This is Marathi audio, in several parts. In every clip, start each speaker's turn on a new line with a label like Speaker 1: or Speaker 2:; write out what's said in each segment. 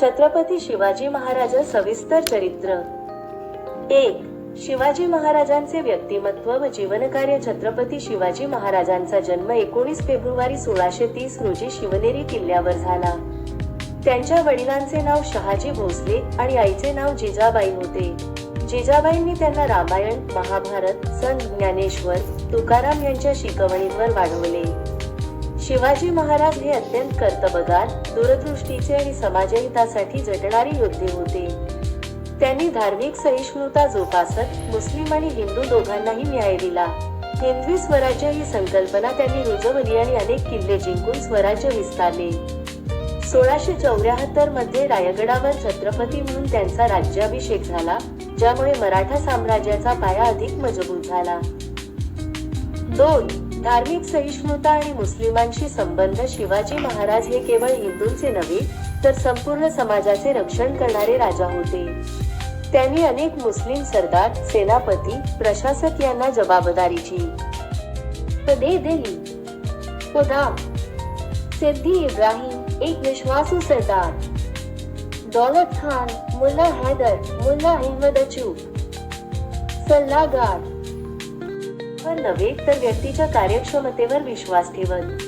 Speaker 1: छत्रपती शिवाजी महाराज सविस्तर चरित्र. एक शिवाजी महाराजांचे व्यक्तिमत्व व जीवनकार्य. छत्रपती शिवाजी महाराजांचा जन्म एकोणीस फेब्रुवारी सोळाशे तीस रोजी शिवनेरी किल्ल्यावर झाला. त्यांच्या वडिलांचे नाव शहाजी भोसले आणि आईचे नाव जिजाबाई होते. जिजाबाईंनी त्यांना रामायण महाभारत संत ज्ञानेश्वर तुकाराम यांच्या शिकवणींवर वाढवले. शिवाजी महाराज हे अत्यंत कर्तबगार दूरदृष्टीचे आणि समाजहितासाठी झटणारे योद्धे होते. त्यांनी धार्मिक सहिष्णुता जोपासत मुस्लिम आणि हिंदू दोघांनाही न्याय दिला. हिंदवी स्वराज्य ही संकल्पना त्यांनी रुजवली आणि अनेक किल्ले जिंकून स्वराज्य विस्तारले. सोळाशे चौऱ्याहत्तरमध्ये रायगडावर छत्रपती म्हणून त्यांचा राज्याभिषेक झाला ज्यामुळे मराठा साम्राज्याचा पाया अधिक मजबूत झाला. दोन धार्मिक सहिष्णुता आणि मुस्लिमांशी संबंध शिवाजी महाराज हे केवळ हिंदूंचे नव्हे तर संपूर्ण समाजाचे रक्षण करणारे राजा होते. त्यांनी अनेक मुस्लिम सरदार सेनापती प्रशासक यांना जबाबदारीची. पदे दिली. पदा सिद्धी इब्राहिम एक विश्वासू सरदार. दौलत खान मुल्ला हैदर मुल्ला अहमद अचूक. सल्लागार. वर नव्हे तर व्यक्तीच्या कार्यक्षमतेवर विश्वास ठेवत.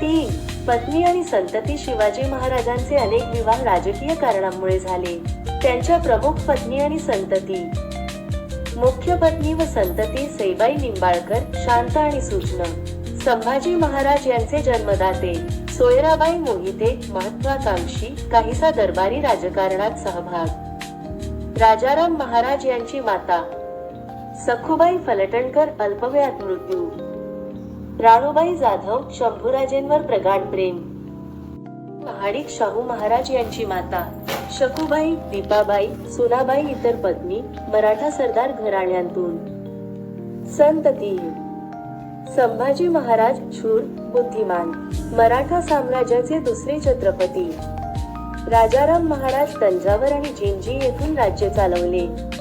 Speaker 1: तीन पत्नी आणि संतती शिवाजी महाराजांचे अनेक विवाह राजकीय कारणांमुळे झाले. त्यांच्या प्रमुख पत्नी आणि संतती. मुख्य पत्नी व संतती सईबाई निंबाळकर शांत आणि सूचना संभाजी महाराज यांचे जन्मदाते. सोयराबाई मोहिते महत्वाकांक्षी काहीसा दरबारी राजकारणात सहभाग. राजाराम महाराज यांची माता. सखुबाई फलटणकर अल्पवयात मृत्यू. राणूबाई जाधव शंभूराजेंवर प्रगाढ प्रेम. महाडिक शाहू महाराज यांची माता शकुबाई दीपाबाई सुनाबाई इतर पत्नी मराठा सरदार घराण्यांतून. संतती संभाजी महाराज शूर बुद्धिमान मराठा साम्राज्याचे दुसरे छत्रपती. राजाराम महाराज तंजावर आणि जिंजी येथून राज्य चालवले.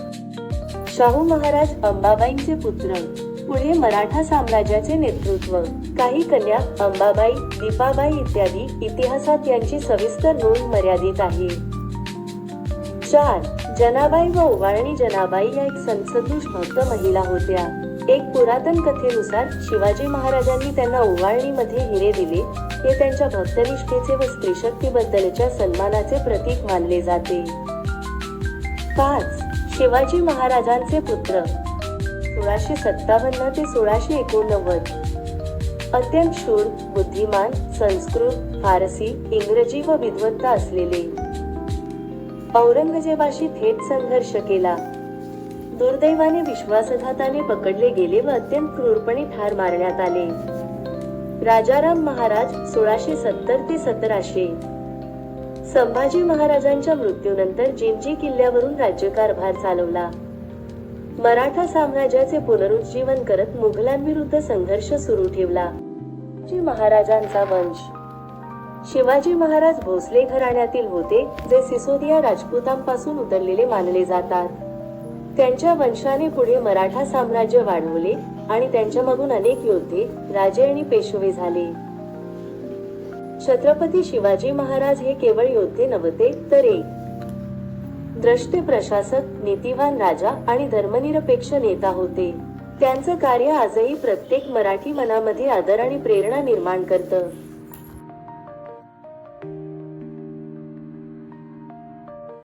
Speaker 1: शाहू महाराज अंबाबाईंचे पुत्र. पुढे मराठा साम्राज्याचे नेतृत्व. काही कन्या अंबाबाई दीपाबाई इत्यादी इतिहासात यांची सविस्तर नोंद मर्यादित आहे. चार. जनाबाई व ओवाळणी जनाबाई या एक संसदुष भक्त महिला होत्या. एक पुरातन कथेनुसार शिवाजी महाराजांनी त्यांना ओवाळणीमध्ये हिरे दिले. हे त्यांच्या भक्तनिष्ठेचे व स्त्रीशक्तीबद्दलच्या सन्मानाचे प्रतीक मानले जाते. पाच. शिवाजी महाराजांचे पुत्र. सोळाशे सत्तावन्न ते सोळाशे एकोणनव्वद. अत्यंत शूर बुद्धिमान संस्कृत फारसी इंग्रजी व विद्वत्ता असलेले. औरंगजेबाशी थेट संघर्ष केला. दुर्दैवाने विश्वासघाताने पकडले गेले व अत्यंत क्रूरपणे ठार मारण्यात आले. राजाराम महाराज सोळाशे सत्तर ते सतराशे. संभाजी महाराजांच्या मृत्यूनंतर जिंजी किल्ल्यावरून राज्यकारभार चालवला. मराठा साम्राज्याचे पुनरुज्जीवन करत मुघलांविरुद्ध संघर्ष सुरू ठेवला. महाराजांचा वंश. शिवाजी महाराज भोसले घराण्यातील होते जे सिसोदिया राजपूतांपासून उतरलेले मानले जातात. त्यांच्या वंशाने पुढे मराठा साम्राज्य वाढवले आणि त्यांच्यामधून अनेक योद्धे राजे आणि पेशवे झाले. छत्रपती शिवाजी महाराज हे केवळ योद्धे नव्हते तर एक द्रष्टे प्रशासक नीतिवान राजा आणि धर्मनिरपेक्ष नेता होते. त्यांचं कार्य आजही प्रत्येक मराठी मनामध्ये आदर आणि प्रेरणा निर्माण करतं.